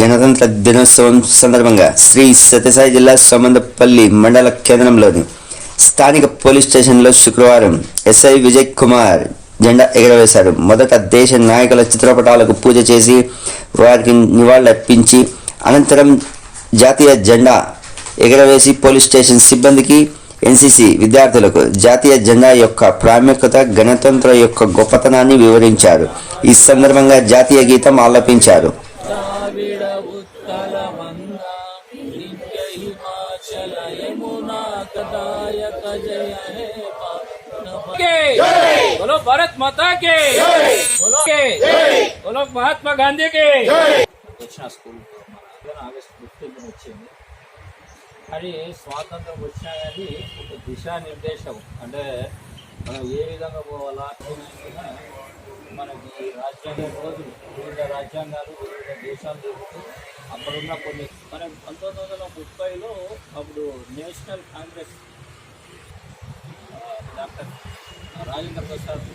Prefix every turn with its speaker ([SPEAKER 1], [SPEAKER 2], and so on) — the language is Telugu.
[SPEAKER 1] గణతంత్ర దినోత్సవం సందర్భంగా శ్రీ సత్యసాయి జిల్లా సోమందపల్లి మండల కేంద్రంలోని స్థానిక పోలీస్ స్టేషన్లో శుక్రవారం ఎస్ఐ విజయ్ కుమార్ జెండా ఎగరవేశారు. మొదట దేశ నాయకుల చిత్రపటాలకు పూజ చేసి వారికి నివాళులర్పించి అనంతరం జాతీయ జెండా ఎగరవేసి పోలీస్ స్టేషన్ సిబ్బందికి ఎన్సీసీ విద్యార్థులకు జాతీయ జెండా యొక్క ప్రాముఖ్యత గణతంత్ర యొక్క గొప్పతనాన్ని వివరించారు. ఈ సందర్భంగా జాతీయ గీతం ఆలపించారు.
[SPEAKER 2] ఉత్కల మంగా నిత్య హిమాచల యమునా కదాయక జయ హే बोलो भारत माता के बोलो के बोलो महात्मा गांधी के వచ్చిన స్కూల్ ఆగస్ట్ ఫిఫ్టీన్త్ వచ్చింది కానీ స్వాతంత్రం వచ్చినా కానీ ఒక దిశానిర్దేశం అంటే మనం ఏ విధంగా పోవాలా ఏమైనా మనకి రాజ్యాంగం రోజు వివిధ రాజ్యాంగాలు వివిధ దేశాలు తిరుగుతూ అక్కడున్న కొన్ని మనం పంతొమ్మిది వందల ముప్పైలో అప్పుడు National Congress doctor Rajendra Prasad